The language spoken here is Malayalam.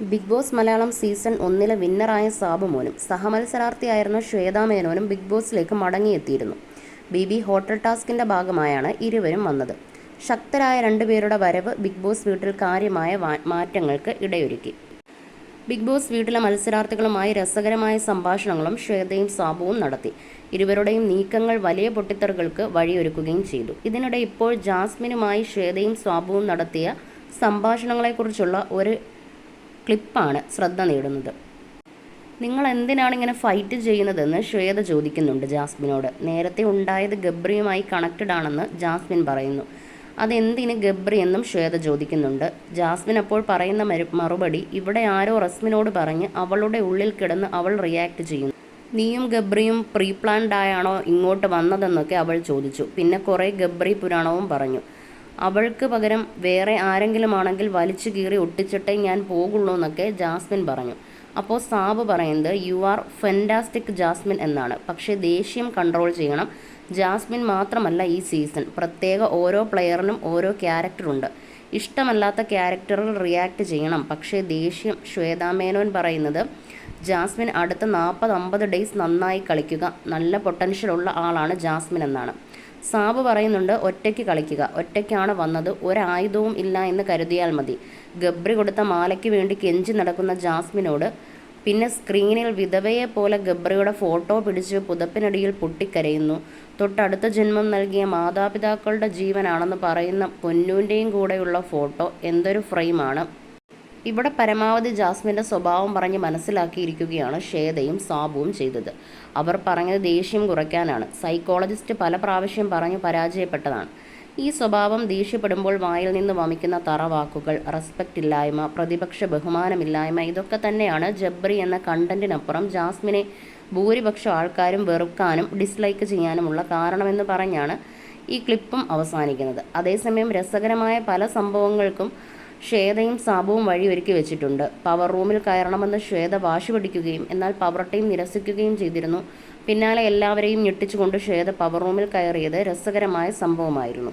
ബിഗ് ബോസ് മലയാളം സീസൺ ഒന്നിലെ വിന്നറായ സാബു മോനും സഹമത്സരാർത്ഥിയായിരുന്ന ശ്വേതാ മേനോനും ബിഗ് ബോസിലേക്ക് മടങ്ങിയെത്തിയിരുന്നു. ബി ബി ഹോട്ടൽ ടാസ്കിന്റെ ഭാഗമായാണ് ഇരുവരും വന്നത്. ശക്തരായ രണ്ടുപേരുടെ വരവ് ബിഗ് ബോസ് വീട്ടിൽ കാര്യമായ മാറ്റങ്ങൾക്ക് ഇടയൊരുക്കി. ബിഗ് ബോസ് വീട്ടിലെ മത്സരാർത്ഥികളുമായി രസകരമായ സംഭാഷണങ്ങളും ശ്വേതയും സാബുവും നടത്തി. ഇരുവരുടെയും നീക്കങ്ങൾ വലിയ പൊട്ടിത്തെറുകൾക്ക് വഴിയൊരുക്കുകയും ചെയ്തു. ഇതിനിടെ ഇപ്പോൾ ജാസ്മിനുമായി ശ്വേതയും സാബുവും നടത്തിയ സംഭാഷണങ്ങളെക്കുറിച്ചുള്ള ഒരു ക്ലിപ്പാണ് ശ്രദ്ധ നേടുന്നത്. നിങ്ങൾ എന്തിനാണ് ഇങ്ങനെ ഫൈറ്റ് ചെയ്യുന്നതെന്ന് ശ്വേത ചോദിക്കുന്നുണ്ട് ജാസ്മിനോട്. നേരത്തെ ഉണ്ടായത് ഗബ്രിയുമായി കണക്റ്റഡ് ആണെന്ന് ജാസ്മിൻ പറയുന്നു. അതെന്തിന് ഗബ്രി എന്നും ശ്വേത ചോദിക്കുന്നുണ്ട്. ജാസ്മിൻ അപ്പോൾ പറയുന്ന മറുപടി ഇവിടെ ആരോ റസ്മിനോട് പറഞ്ഞ് അവളുടെ ഉള്ളിൽ കിടന്ന് അവൾ റിയാക്ട് ചെയ്യുന്നു. നീയും ഗബ്രിയും പ്രീ പ്ലാൻഡ് ഇങ്ങോട്ട് വന്നതെന്നൊക്കെ അവൾ ചോദിച്ചു. പിന്നെ കുറേ ഗബ്രി പുരാണവും പറഞ്ഞു. അവൾക്ക് പകരം വേറെ ആരെങ്കിലും ആണെങ്കിൽ വലിച്ചു കീറി ഒട്ടിച്ചിട്ടേ ഞാൻ പോകുള്ളൂ എന്നൊക്കെ ജാസ്മിൻ പറഞ്ഞു. അപ്പോൾ സാബ് പറയുന്നത് യു ആർ ഫെന്റാസ്റ്റിക് ജാസ്മിൻ എന്നാണ്. പക്ഷേ ദേഷ്യം കൺട്രോൾ ചെയ്യണം. ജാസ്മിൻ മാത്രമല്ല ഈ സീസൺ പ്രത്യേക ഓരോ പ്ലെയറിനും ഓരോ ക്യാരക്ടറുണ്ട് ഇഷ്ടമല്ലാത്ത ക്യാരക്ടറിൽ റിയാക്ട് ചെയ്യണം. പക്ഷേ ദേഷ്യം ശ്വേതാമേനോൻ പറയുന്നത് ജാസ്മിൻ അടുത്ത നാൽപ്പത് അമ്പത് ഡേയ്സ് നന്നായി കളിക്കുക. നല്ല പൊട്ടൻഷ്യൽ ഉള്ള ആളാണ് ജാസ്മിൻ എന്നാണ്. സാബ് പറയുന്നുണ്ട് ഒറ്റയ്ക്ക് കളിക്കുക. ഒറ്റയ്ക്കാണ് വന്നത്. ഒരായുധവും ഇല്ല എന്ന് കരുതിയാൽ മതി. ഗബ്രി കൊടുത്ത മാലയ്ക്ക് വേണ്ടി കെഞ്ചി നടക്കുന്ന ജാസ്മിനോട് പിന്നെ സ്ക്രീനിൽ വിധവയെ പോലെ ഗബ്രിയുടെ ഫോട്ടോ പിടിച്ച് പുതപ്പിനടിയിൽ പൊട്ടിക്കരയുന്നു. തൊട്ടടുത്ത ജന്മം നൽകിയ മാതാപിതാക്കളുടെ ജീവനാണെന്ന് പറയുന്ന പൊന്നൂന്റെയും കൂടെയുള്ള ഫോട്ടോ എന്തൊരു ഫ്രെയിമാണ്. ഇവിടെ പരമാവധി ജാസ്മിന്റെ സ്വഭാവം പറഞ്ഞ് മനസ്സിലാക്കിയിരിക്കുകയാണ് ഷേതയും സാബുവും ചെയ്തത്. അവർ പറഞ്ഞത് ദേഷ്യം കുറയ്ക്കാനാണ്. സൈക്കോളജിസ്റ്റ് പല പ്രാവശ്യം പറഞ്ഞു പരാജയപ്പെട്ടതാണ്. ഈ സ്വഭാവം ദേഷ്യപ്പെടുമ്പോൾ വായിൽ നിന്ന് വമിക്കുന്ന തറവാക്കുകൾ റെസ്പെക്റ്റ് ഇല്ലായ്മ പ്രതിപക്ഷ ബഹുമാനമില്ലായ്മ ഇതൊക്കെ തന്നെയാണ് ജബ്രി എന്ന കണ്ടന്റിനപ്പുറം ജാസ്മിനെ ഭൂരിപക്ഷം ആൾക്കാരും വെറുക്കാനും ഡിസ്ലൈക്ക് ചെയ്യാനുമുള്ള കാരണമെന്ന് പറഞ്ഞാണ് ഈ ക്ലിപ്പും അവസാനിക്കുന്നത്. അതേസമയം രസകരമായ പല സംഭവങ്ങൾക്കും ശ്വേതയും സാബുവും വഴിയൊരുക്കി വെച്ചിട്ടുണ്ട്. പവർ റൂമിൽ കയറണമെന്ന് ശ്വേത വാശി പിടിക്കുകയും എന്നാൽ പവർ ടീം നിരസിക്കുകയും ചെയ്തിരുന്നു. പിന്നാലെ എല്ലാവരെയും ഞെട്ടിച്ചുകൊണ്ട് ശ്വേത പവർ റൂമിൽ കയറിയത് രസകരമായ സംഭവമായിരുന്നു.